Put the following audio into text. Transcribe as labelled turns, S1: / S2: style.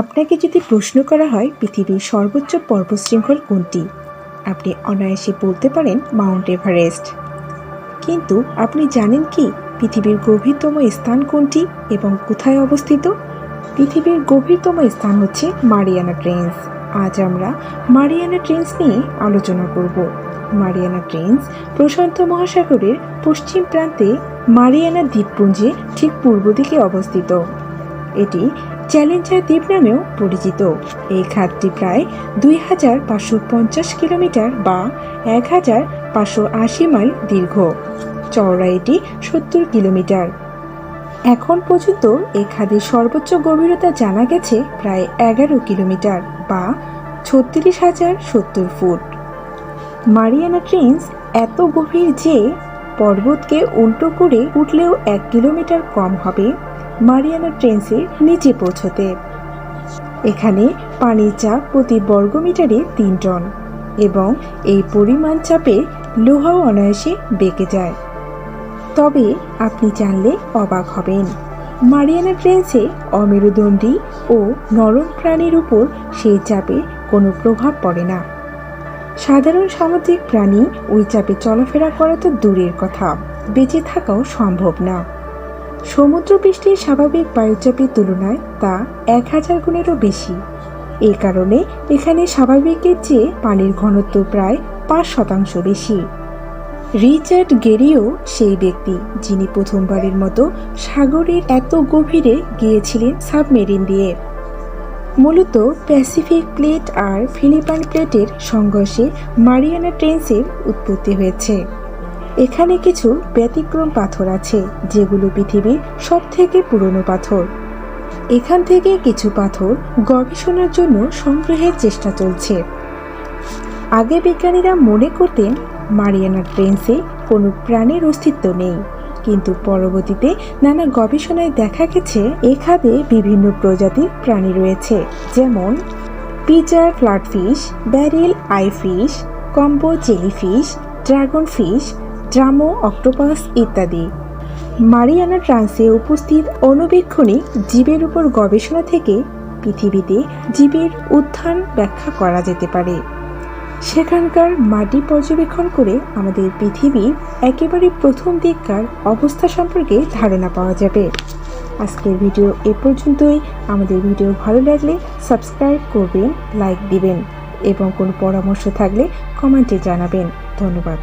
S1: আপনাকে যদি প্রশ্ন করা হয় পৃথিবীর সর্বোচ্চ পর্বতশৃঙ্খল কোনটি, আপনি অনায়াসে বলতে পারেন মাউন্ট এভারেস্ট। কিন্তু আপনি জানেন কি পৃথিবীর গভীরতম স্থান কোনটি এবং কোথায় অবস্থিত? পৃথিবীর গভীরতম স্থান হচ্ছে মারিয়ানা ট্রেন্স। আজ আমরা মারিয়ানা ট্রেন্স নিয়ে আলোচনা করব। মারিয়ানা ট্রেন্স প্রশান্ত মহাসাগরের পশ্চিম প্রান্তে মারিয়ানা দ্বীপপুঞ্জে ঠিক পূর্ব দিকে অবস্থিত। এটি চ্যালেঞ্জার দ্বীপ নামেও পরিচিত। এই খাতটি প্রায় দুই হাজার পাঁচশো পঞ্চাশ কিলোমিটার বা এক হাজার পাঁচশো আশি মাইল দীর্ঘ। চওড়া এটি সত্তর কিলোমিটার। এখন পর্যন্ত এই খাদের সর্বোচ্চ গভীরতা জানা গেছে প্রায় এগারো কিলোমিটার বা ছত্রিশ হাজার সত্তর ফুট। মারিয়ানা ট্রেন্স এত গভীর যে পর্বতকে উল্টো করে উঠলেও এক কিলোমিটার কম হবে মারিয়ানা ট্রেন্সের নিচে পৌঁছতে। এখানে পানির চাপ প্রতি বর্গমিটারে তিন টন এবং এই পরিমাণ চাপে লোহাও অনায়াসে বেঁকে যায়। তবে আপনি জানলে অবাক হবেন, মারিয়ানা ট্রেন্সে অমেরুদণ্ডী ও নরম প্রাণীর উপর সেই চাপে কোনো প্রভাব পড়ে না। সাধারণ সামুদ্রিক প্রাণী ওই চাপে চলাফেরা করা তো দূরের কথা, বেঁচে থাকাও সম্ভব না। সমুদ্রপৃষ্ঠের স্বাভাবিক বায়ুচাপের তুলনায় তা এক হাজার গুণেরও বেশি। এই কারণে এখানে স্বাভাবিকের চেয়ে পানির ঘনত্ব প্রায় পাঁচ শতাংশ বেশি। রিচার্ড গেরিও সেই ব্যক্তি, যিনি প্রথমবারের মতো সাগরের এত গভীরে গিয়েছিলেন সাবমেরিন দিয়ে। মূলত প্যাসিফিক প্লেট আর ফিলিপাইন প্লেটের সংঘর্ষে মারিয়ানা ট্রেন্সের উৎপত্তি হয়েছে। এখানে কিছু ব্যতিক্রম পাথর আছে, যেগুলো পৃথিবীর সব থেকে পুরনো পাথর। এখান থেকে কিছু পাথর গবেষণার জন্য সংগ্রহের চেষ্টা চলছে। আগে বিজ্ঞানীরা মনে করতেন মারিয়ানা ট্রেন্সে কোনো প্রাণীর অস্তিত্ব নেই। কিন্তু পরবর্তীতে নানা গবেষণায় দেখা গেছে এ বিভিন্ন প্রজাতির প্রাণী রয়েছে, যেমন পিজার flatfish, barrel eyefish, comb jellyfish, dragon fish, ড্রামো, octopus ইত্যাদি। মারিয়ানা ট্রান্সে উপস্থিত অণুবীক্ষণিক জীবের উপর গবেষণা থেকে পৃথিবীতে জীবের উত্থান ব্যাখ্যা করা যেতে পারে। সেখানকার মাটি পর্যবেক্ষণ করে আমাদের পৃথিবীর একেবারে প্রথম দিককার অবস্থা সম্পর্কে ধারণা পাওয়া যাবে। আজকের ভিডিও এ পর্যন্তই। আমাদের ভিডিও ভালো লাগলে সাবস্ক্রাইব করবেন, লাইক দিবেন এবং কোনো পরামর্শ থাকলে কমেন্টে জানাবেন। ধন্যবাদ।